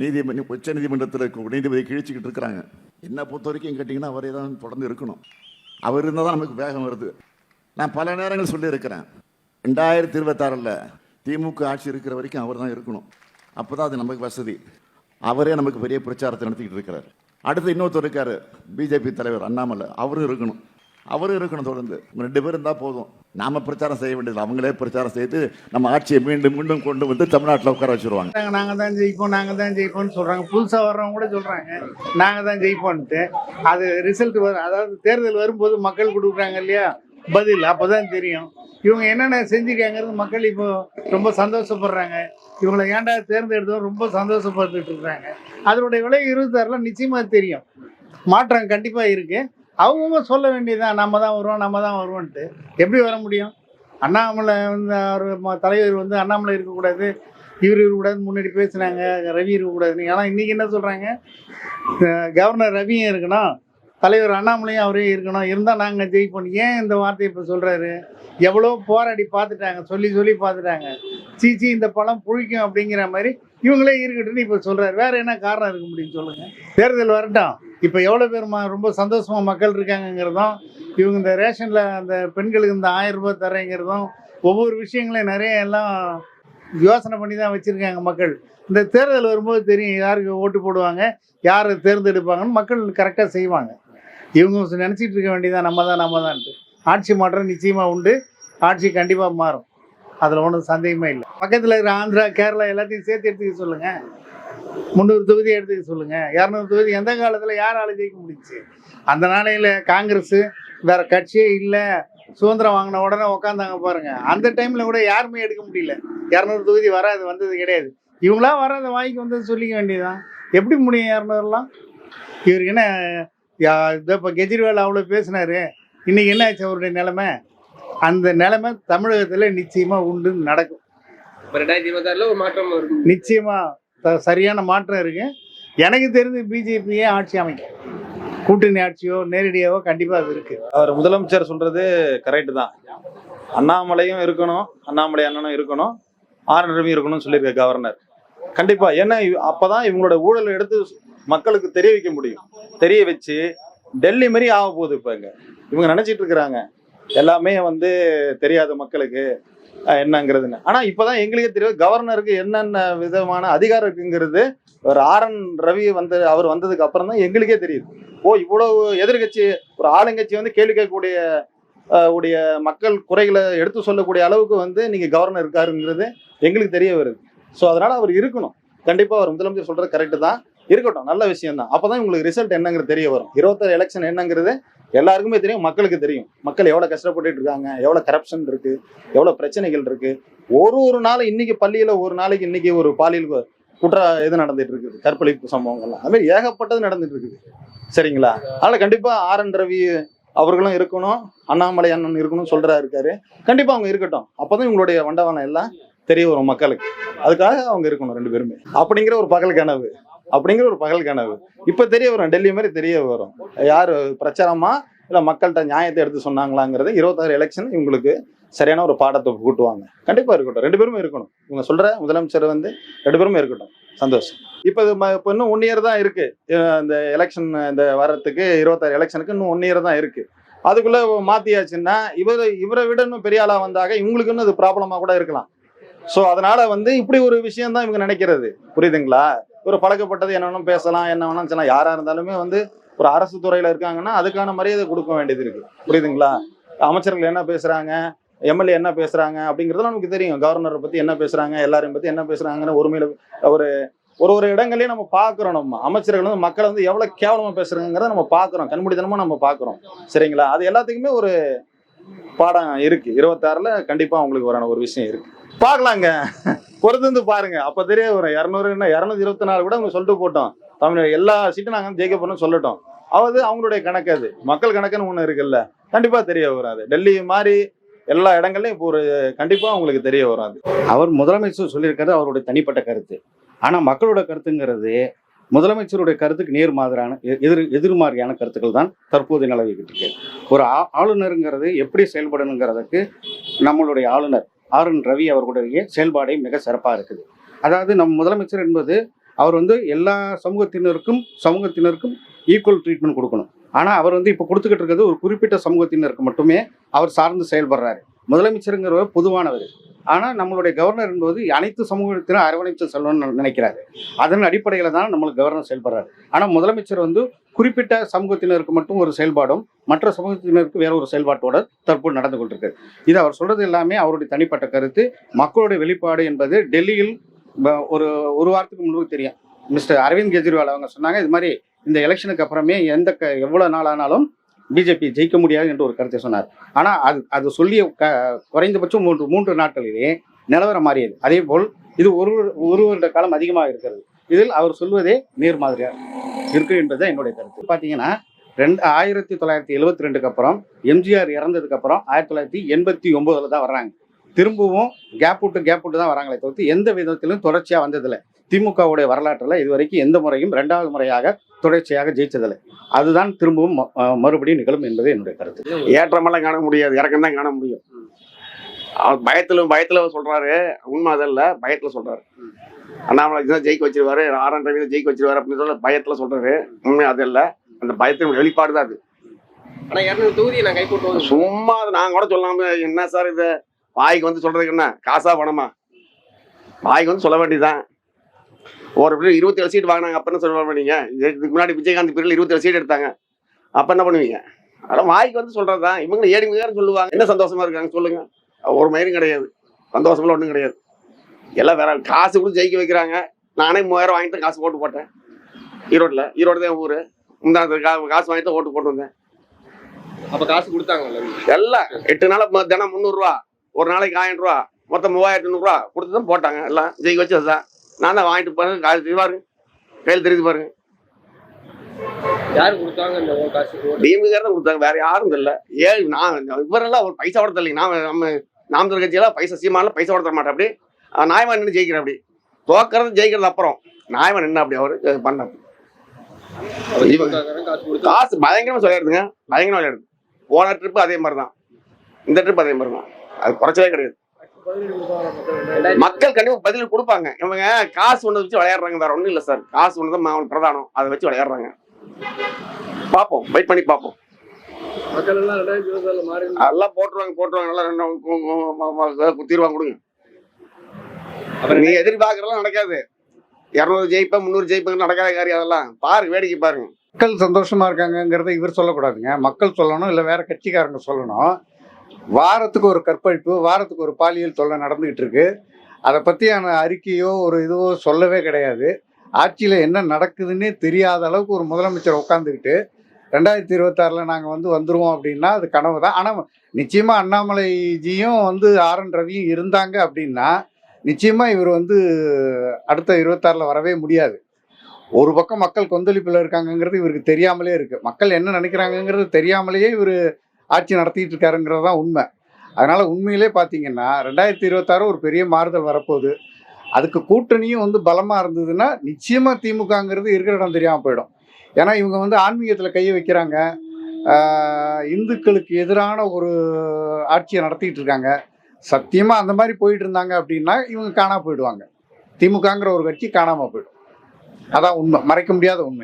நீதிமன்ற உச்ச நீதிமன்றத்தில் இருக்க நீதிபதி கிழிச்சிக்கிட்டு இருக்கிறாங்க. என்ன பொறுத்த வரைக்கும் கேட்டிங்கன்னா அவரே தான் தொடர்ந்து இருக்கணும். அவர் இருந்தால் தான் நமக்கு வேகம் வருது. நான் பல நேரங்கள் சொல்லியிருக்கிறேன். ரெண்டாயிரத்தி இருபத்தாறில் திமுக ஆட்சி இருக்கிற வரைக்கும் அவர் தான் இருக்கணும். அப்போ தான் அது நமக்கு வசதி. அவரே நமக்கு பெரிய பிரச்சாரத்தை நடத்திக்கிட்டு இருக்கிறார். அடுத்து இன்னொருத்தர் இருக்கார். பிஜேபி தலைவர் அண்ணாமலை. அவரும் இருக்கணும். அவரும் இருக்கணும் தொடர்ந்து. ரெண்டு பேரும் இருந்தால் போதும். நாம பிரச்சாரம் செய்ய வேண்டியது அவங்களே பிரச்சாரம் செய்து நம்ம ஆட்சியை மீண்டும் மீண்டும் கொண்டு வந்து தமிழ்நாட்டில் உட்கார வச்சிருவாங்க. நாங்கள் நாங்கள் தான் ஜெயிப்போம் நாங்கள் தான் ஜெயிப்போம்னு சொல்கிறாங்க புதுசாக வர்றவங்க கூட சொல்கிறாங்க நாங்கள் தான் ஜெயிப்போன்ட்டு அது ரிசல்ட் வரும் அதாவது தேர்தல் வரும்போது மக்கள் கொடுக்குறாங்க இல்லையா? பதில். அப்போ தான் தெரியும். இவங்க என்னென்ன செஞ்சுருக்காங்கிறது மக்கள் இப்போ ரொம்ப சந்தோஷப்படுறாங்க. இவங்களை ஏன்டா தேர்ந்தெடுத்தோம் ரொம்ப சந்தோஷப்பட்டுட்டு இருக்காங்க. அதனுடைய விலை இருபத்தாறுலாம் நிச்சயமாக தெரியும். மாற்றம் கண்டிப்பாக இருக்குது அவங்கவுங்க சொல்ல வேண்டியதுதான். நம்ம தான் வருவோம் நம்ம தான் வருவோன்ட்டு. எப்படி வர முடியும்? அண்ணாமலை வந்து அவர் தலைவர் வந்து அண்ணாமலை இருக்கக்கூடாது. இவர் இருக்கக்கூடாதுன்னு முன்னாடி பேசுனாங்க ரவி இருக்கக்கூடாதுன்னு. ஆனால் இன்னைக்கு என்ன சொல்கிறாங்க கவர்னர் ரவியும் இருக்கணும் தலைவர் அண்ணாமலையும் அவரே இருக்கணும். இருந்தால் நாங்கள் ஜெயிப்போம். ஏன் இந்த வார்த்தையை இப்போ சொல்கிறாரு எவ்வளோ போராடி பார்த்துட்டாங்க சொல்லி சொல்லி பார்த்துட்டாங்க. சீச்சி இந்த பழம் புழிக்கும் அப்படிங்கிற மாதிரி இவங்களே இருக்கட்டும்னு இப்போ சொல்கிறாரு வேறு என்ன காரணம் இருக்க முடியும் சொல்லுங்கள் தேர்தல் வரட்டும். இப்போ எவ்வளோ பேர் ரொம்ப சந்தோஷமாக மக்கள் இருக்காங்கங்கிறதும் இவங்க இந்த ரேஷனில் அந்த பெண்களுக்கு இந்த ஆயிரம் ரூபாய் தரேங்கிறதும் ஒவ்வொரு விஷயங்களையும் நிறைய எல்லாம் யோசனை பண்ணி தான் வச்சுருக்காங்க மக்கள். இந்த தேர்தல் வரும்போது தெரியும் யாருக்கு ஓட்டு போடுவாங்க யார் தேர்ந்தெடுப்பாங்கன்னு மக்கள் கரெக்டாக செய்வாங்க. இவங்க நினச்சிட்டு இருக்க வேண்டியதான் நம்ம தான் நம்ம தான்ட்டு ஆட்சி மாற்றம் நிச்சயமாக உண்டு ஆட்சி கண்டிப்பாக மாறும். அதில் ஒன்றும் சந்தேகமே இல்லை. பக்கத்தில் இருக்கிற ஆந்திரா கேரளா எல்லாத்தையும் சேர்த்து எடுத்துக்க சொல்லுங்கள் முந்நூறு தொகுதி எடுத்துக்க சொல்லுங்கள் இரநூறு தொகுதி எந்த காலத்தில் யாரால ஜெயிக்க முடிஞ்சுச்சு? அந்த நாளையில் காங்கிரஸ் வேற கட்சியே இல்லை. சுதந்திரம் வாங்கின உடனே உக்காந்தாங்க பாருங்க. அந்த டைமில் கூட யாருமே எடுக்க முடியல. இரநூறு தொகுதி வராது வந்தது கிடையாது. இவங்களா வராத வாய்க்கு வந்தது சொல்லிக்க வேண்டியதுதான். எப்படி முடியும் இரநூறுலாம்? இவருக்கு என்ன இதோ இப்போ கெஜ்ரிவால் அவ்வளோ பேசினாரு. இன்னைக்கு என்ன ஆச்சு அவருடைய நிலைமை? அந்த நிலைமை தமிழகத்தில் நிச்சயமாக உண்டு நடக்கும். ரெண்டாயிரத்தி இருபத்தாறுல ஒரு மாற்றம் நிச்சயமாக சரியான மாற்றம் இருக்குது எனக்கு தெரிஞ்சு பிஜேபியே ஆட்சி அமைக்கும். கூட்டணி ஆட்சியோ நேரடியாவோ கண்டிப்பாக அது இருக்குது அவர் முதலமைச்சர் சொல்கிறது கரெக்டு தான். அண்ணாமலையும் இருக்கணும் அண்ணாமலை அண்ணனும் இருக்கணும் ஆர் ரவி இருக்கணும்னு சொல்லியிருக்க கவர்னர் கண்டிப்பாக ஏன்னா அப்போ தான் இவங்களோட ஊழலை எடுத்து மக்களுக்கு தெரிய வைக்க முடியும். தெரிய வச்சு டெல்லி மாதிரி ஆக போகுது இப்போ இங்கே இவங்க நினச்சிட்டு இருக்கிறாங்க. எல்லாமே வந்து தெரியாத மக்களுக்கு. என்னங்கிறதுன்னு. ஆனா இப்பதான் எங்களுக்கே தெரியும் கவர்னருக்கு என்னென்ன விதமான அதிகாரம் இருக்குங்கிறது ஒரு ஆர் என் ரவி வந்து அவர் வந்ததுக்கு அப்புறம் தான் எங்களுக்கே தெரியுது. ஓ இவ்வளவு எதிர்கட்சி ஒரு ஆளுங்கட்சி வந்து கேள்வி கேட்கக்கூடிய உடைய மக்கள் குறைகளை எடுத்து சொல்லக்கூடிய அளவுக்கு வந்து நீங்க கவர்னர் இருக்காருங்கிறது எங்களுக்கு தெரிய வருது. ஸோ அதனால அவர் இருக்கணும். கண்டிப்பா அவர் முதலமைச்சர் சொல்றது கரெக்டு தான். இருக்கட்டும் நல்ல விஷயம் தான் அப்பதான் உங்களுக்கு ரிசல்ட் என்னங்கிறது தெரிய வரும். இருபத்தாறு எலெக்ஷன் என்னங்கிறது எல்லாருக்குமே தெரியும் மக்களுக்கு தெரியும். மக்கள் எவ்வளவு கஷ்டப்பட்டுட்டு இருக்காங்க எவ்வளவு கரப்ஷன் இருக்கு எவ்வளவு பிரச்சனைகள் இருக்கு. ஒரு ஒரு நாள் இன்னைக்கு பள்ளியில ஒரு நாளைக்கு இன்னைக்கு ஒரு பாலியல் குற்ற இது நடந்துட்டு இருக்குது கற்பழிப்பு சம்பவங்கள்லாம். அது மாதிரி ஏகப்பட்டது நடந்துட்டு இருக்குது. சரிங்களா? அதனால கண்டிப்பா ஆர் என் ரவி அவர்களும் இருக்கணும் அண்ணாமலை அண்ணன் இருக்கணும் சொல்றா இருக்காரு. கண்டிப்பா அவங்க இருக்கட்டும். அப்பதான் இவங்களுடைய வண்டவானம் எல்லாம் தெரிய வரும் மக்களுக்கு. அதுக்காக அவங்க இருக்கணும் ரெண்டு பேருமே. அப்படிங்கிற ஒரு பகல் கனவு. அப்படிங்கிற ஒரு பகல் கனவு. இப்போ தெரிய வரும். டெல்லி மாதிரி தெரிய வரும். யார் பிரச்சாரமா? இல்லை மக்கள்கிட்ட நியாயத்தை எடுத்து சொன்னாங்களாங்கிறது இருபத்தாறு எலெக்ஷன் இவங்களுக்கு சரியான ஒரு பாடத்தை கூட்டுவாங்க. கண்டிப்பாக இருக்கட்டும். ரெண்டு பேரும் இருக்கணும். இவங்க சொல்கிற முதலமைச்சர் வந்து ரெண்டு பேரும் இருக்கட்டும். சந்தோஷம். இப்போ இது இப்போ இன்னும் ஒன் இயர் தான் இருக்குது இந்த எலெக்ஷன் இந்த வரத்துக்கு இருபத்தாறு எலெக்ஷனுக்கு இன்னும் ஒன் இயர் தான் இருக்குது அதுக்குள்ளே மாற்றியாச்சுன்னா இவர் இவரை விட இன்னும் பெரிய ஆளாக வந்தாக இவங்களுக்கு இன்னும் அது ப்ராப்ளமாக கூட இருக்கலாம். ஸோ அதனால் வந்து இப்படி ஒரு விஷயம் தான் இவங்க நினைக்கிறது. புரியுதுங்களா? ஒரு பழக்கப்பட்டது என்ன வேணும் பேசலாம் என்ன வேணும் யாரா இருந்தாலுமே வந்து ஒரு அரசு துறையில இருக்காங்கன்னா அதுக்கான மரியாதை கொடுக்க வேண்டியது இருக்கு. புரியுதுங்களா? அமைச்சர்கள் என்ன பேசுறாங்க? எம்எல்ஏ என்ன பேசுறாங்க? அப்படிங்கிறது நமக்கு தெரியும். கவர்னரை பத்தி என்ன பேசுறாங்க? எல்லாரையும் பத்தி என்ன பேசுறாங்கன்னு ஒருமையில ஒரு ஒரு ஒரு இடங்களையும் நம்ம பார்க்குறோம் நம்ம. அமைச்சர்கள் வந்து மக்களை வந்து எவ்வளவு கேவலமா பேசுறாங்கிறத நம்ம பார்க்குறோம். கண்மூடித்தனமா நம்ம பார்க்குறோம். சரிங்களா? அது எல்லாத்துக்குமே ஒரு பாடம் இருக்கு. இருபத்தாறுல கண்டிப்பா உங்களுக்கு வரான ஒரு விஷயம் இருக்கு. பார்க்கலாங்க. பொறுத்து வந்து பாருங்க. அப்ப தெரிய வரும். இரநூறு என்ன? இரநூத்தி இருபத்தி நாலு கூட அவங்க சொல்லிட்டு போட்டோம். தமிழ் எல்லா சீட்டும் நாங்கள் ஜெயிக்க போறோம்னு சொல்லட்டும். அது அவங்களுடைய கணக்கு அது. மக்கள் கணக்குன்னு ஒன்று இருக்குல்ல. கண்டிப்பா தெரிய வரும் அது டெல்லி மாதிரி எல்லா இடங்கள்லையும் இப்போ ஒரு கண்டிப்பாக அவங்களுக்கு தெரிய வரும் அது அவர் முதலமைச்சர் சொல்லியிருக்கிறது அவருடைய தனிப்பட்ட கருத்து. ஆனால் மக்களோட கருத்துங்கிறது முதலமைச்சருடைய கருத்துக்கு நேர் மாதிரியான எ- எதிர் எதிர்மாறியான கருத்துக்கள் தான் தற்போது நிலவிக்கிட்டு இருக்கு. ஒரு ஆ- ஆளுநருங்கிறது எப்படி செயல்படணுங்கிறதுக்கு நம்மளுடைய ஆளுநர் ஆர் என் ரவி அவர்களுடைய செயல்பாடே மிக சிறப்பாக இருக்குது. அதாவது நம் முதலமைச்சர் என்பது அவர் வந்து எல்லா சமூகத்தினருக்கும் சமூகத்தினருக்கும் ஈக்குவல் ட்ரீட்மெண்ட் கொடுக்கணும். ஆனால் அவர் வந்து இப்போ கொடுத்துக்கிட்டு இருக்கிறது ஒரு குறிப்பிட்ட சமூகத்தினருக்கு மட்டுமே அவர் சார்ந்து செயல்படுறாரு. முதலமைச்சருங்கிறவர் பொதுவானவர். ஆனால் நம்மளுடைய கவர்னர் என்பது அனைத்து சமூகத்தினரும் அரவணைத்து செல்லணும்னு நினைக்கிறாரு. அதன் அடிப்படையில் தான் நம்மளுக்கு கவர்னர் செயல்படுறாரு. ஆனால் முதலமைச்சர் வந்து குறிப்பிட்ட சமூகத்தினருக்கு மட்டும் ஒரு செயல்பாடும் மற்ற சமூகத்தினருக்கு வேற ஒரு செயல்பாட்டோட தற்போது நடந்து கொண்டிருக்கு. இது அவர் சொல்றது எல்லாமே அவருடைய தனிப்பட்ட கருத்து. மக்களுடைய வெளிப்பாடு என்பது டெல்லியில் ஒரு ஒரு வாரத்துக்கு முன்பு தெரியும். மிஸ்டர் அரவிந்த் கெஜ்ரிவால் அவங்க சொன்னாங்க இது மாதிரி இந்த எலெக்ஷனுக்கு அப்புறமே எந்த க எவ்வளோ நாள் ஆனாலும் பிஜேபி ஜெயிக்க முடியாது என்று ஒரு கருத்தை சொன்னார். ஆனால் அது அது சொல்லிய க குறைந்தபட்சம் மூன்று மூன்று நாட்களிலே நிலவரம் மாறியது. அதே போல் இது ஒரு ஒரு வருட காலம் அதிகமாக இருக்கிறது. இதில் அவர் சொல்வதே நேர் மாதிரியாக இருக்கு என்பது என்னுடைய கருத்து. பார்த்தீங்கன்னா ரெண்டு ஆயிரத்தி தொள்ளாயிரத்தி எழுபத்தி ரெண்டுக்கு அப்புறம் எம்ஜிஆர் இறந்ததுக்கு அப்புறம் ஆயிரத்தி தொள்ளாயிரத்தி எண்பத்தி ஒன்பதுல தான் வர்றாங்க. திரும்பவும் கேப் விட்டு கேப் விட்டு தான் வராங்களே தவிர்த்து எந்த விதத்திலும் தொடர்ச்சியாக வந்ததில்லை. திமுகவுடைய வரலாற்றில் இதுவரைக்கும் எந்த முறையும் ரெண்டாவது முறையாக தொடர்ச்சியாக ஜெயிச்சதில்லை. அதுதான் திரும்பவும் ம- மறுபடியும் நிகழும் என்பது என்னுடைய கருத்து. ஏற்றமெல்லாம் காண முடியாது இறக்கம் தான் காண முடியும். அவர் பயத்துல பயத்துல சொல்றாரு. உண்மை அதல்ல பயத்துல சொல்றாரு. அண்ணாமலை தான் ஜெயிக்க வச்சிருவாரு ஆறாம் ரவி தான் ஜெயிக்க வச்சிருவாரு அப்படின்னு சொல்ல பயத்துல சொல்றாரு. உண்மை அது இல்ல. அந்த பயத்தின் வெளிப்பாடு தான் அது. நான் சும்மா அது நாங்க கூட சொல்லாம என்ன சார் இது? வாய்க்கு வந்து சொல்றதுக்கு என்ன? காசா பணமா? வாய்க்கு வந்து சொல்ல வேண்டியதுதான். ஒரு இருபத்தி ஏழு சீட் வாங்கினாங்க அப்ப என்ன சொல்ல பண்ணீங்க இதுக்கு முன்னாடி விஜயகாந்த் பீரியட் இருபத்தி ஏழு சீட் எடுத்தாங்க. அப்ப என்ன பண்ணுவீங்க? அதெல்லாம் வாய்க்கு வந்து சொல்றதுதான். இவங்க ஏடி மிகாரம் சொல்லுவாங்க. என்ன சந்தோஷமா இருக்காங்க சொல்லுங்க. ஒரு மயிரும் கிடையாது. சந்தோஷமெல்லாம் ஒன்றும் கிடையாது. எல்லாம் வேற காசு கொடுத்து ஜெயிக்க வைக்கிறாங்க. நானே மூவாயிரம் வாங்கிட்டு தான் காசு போட்டு போட்டேன். ஈரோட்டில். ஈரோடு தான் ஊர். இந்த காசு வாங்கிட்டு தான் ஓட்டு போட்டு வந்தேன் அப்ப காசு கொடுத்தாங்கல்ல எல்லாம். எட்டு நாள் தினம் முந்நூறுரூவா ஒரு நாளைக்கு ஆயிரம் ரூபா மொத்தம் மூவாயிரத்தி எண்ணூறுரூவா கொடுத்து தான் போட்டாங்க. எல்லாம் ஜெயிக்க வச்சு அதுதான் நான் தான் வாங்கிட்டு பாருங்க காசு தெரியுது பாருங்க. கையில் தெரியுது பாருங்க. யாரு கொடுத்தாங்க இந்த காசு ஓட்டு? டிஎம்கே தான் கொடுத்தாங்க. வேற யாரும் இல்லை ஏழு நான் இவரெல்லாம் ஒரு பைசா கூட தரலைங்க நான் நம்ம நாம் கட்சியெல்லாம் பைசா சீமானலாம் பைசா கூட தர மாட்டேன். அப்படி நாயமா நின்று ஜெயிக்கிறேன் அப்படி தோக்கிறது ஜெயிக்கிறது அப்புறம் நாயமா நின்று அப்படி அவரு பண்ண காசு பயங்கரமா சொல்லிடுதுங்க பயங்கரமா விளையாடுது போன ட்ரிப்பு அதே மாதிரி தான் இந்த ட்ரிப் அதே மாதிரி தான் அது குறைச்சவே கிடையாது மக்கள் கண்டிப்பா பதில் கொடுப்பாங்க இவங்க காசு ஒண்ணு வச்சு விளையாடுறாங்க வேற ஒண்ணும் இல்ல சார் காசு ஒண்ணு தான் மா- பிரதானம் அதை வச்சு விளையாடுறாங்க பார்ப்போம் வெயிட் பண்ணி மக்கள் எல்லாம் போட்டுருவாங்க போட்டுருவாங்க நல்லா குத்திடுவாங்க கொடுங்க அப்புறம் நீ எதிர்பார்க்கறதெல்லாம் நடக்காது. இரநூறு ஜெயிப்பேன் முந்நூறு ஜெயிப்பேன் நடக்காத காரியம் அதெல்லாம். பாருங்க வேடிக்கை பாருங்க. மக்கள் சந்தோஷமா இருக்காங்கங்கிறத இவர் சொல்லக்கூடாதுங்க. மக்கள் சொல்லணும் இல்லை வேற கட்சிக்காரங்க சொல்லணும். வாரத்துக்கு ஒரு கற்பழிப்பு வாரத்துக்கு ஒரு பாலியல் தொல்லை நடந்துகிட்டு இருக்கு. அதை பற்றியான அறிக்கையோ ஒரு இதுவோ சொல்லவே கிடையாது. ஆட்சியில் என்ன நடக்குதுன்னே தெரியாத அளவுக்கு ஒரு முதலமைச்சர் உட்காந்துக்கிட்டு ரெண்டாயிரத்தி இருபத்தாறில் நாங்கள் வந்து வந்துருவோம் அப்படின்னா அது கனவு தான் ஆனால் நிச்சயமாக அண்ணாமலைஜியும் வந்து ஆர் என் ரவியும் இருந்தாங்க அப்படின்னா நிச்சயமாக இவர் வந்து அடுத்த இருபத்தாறில் வரவே முடியாது. ஒரு பக்கம் மக்கள் கொந்தளிப்பில் இருக்காங்கங்கிறது இவருக்கு தெரியாமலே இருக்கு. மக்கள் என்ன நினைக்கிறாங்கங்கிறது தெரியாமலேயே இவர் ஆட்சி நடத்திட்டு இருக்காருங்கிறது தான் உண்மை. அதனால உண்மையிலே பார்த்தீங்கன்னா ரெண்டாயிரத்தி இருபத்தாறு ஒரு பெரிய மாறுதல் வரப்போகுது. அதுக்கு கூட்டணியும் வந்து பலமாக இருந்ததுன்னா நிச்சயமாக திமுகங்கிறது இருக்கிற இடம் தெரியாமல் போயிடும். ஏன்னா இவங்க வந்து ஆன்மீகத்தில் கையை வைக்கிறாங்க. இந்துக்களுக்கு எதிரான ஒரு ஆட்சியை நடத்திட்டு இருக்காங்க. சத்தியமாக அந்த மாதிரி போயிட்டு இருந்தாங்க அப்படின்னா இவங்க காணாம போயிடுவாங்க. திமுகங்கிற ஒரு கட்சி காணாமல் போயிடும். அதான் உண்மை. மறைக்க முடியாத உண்மை.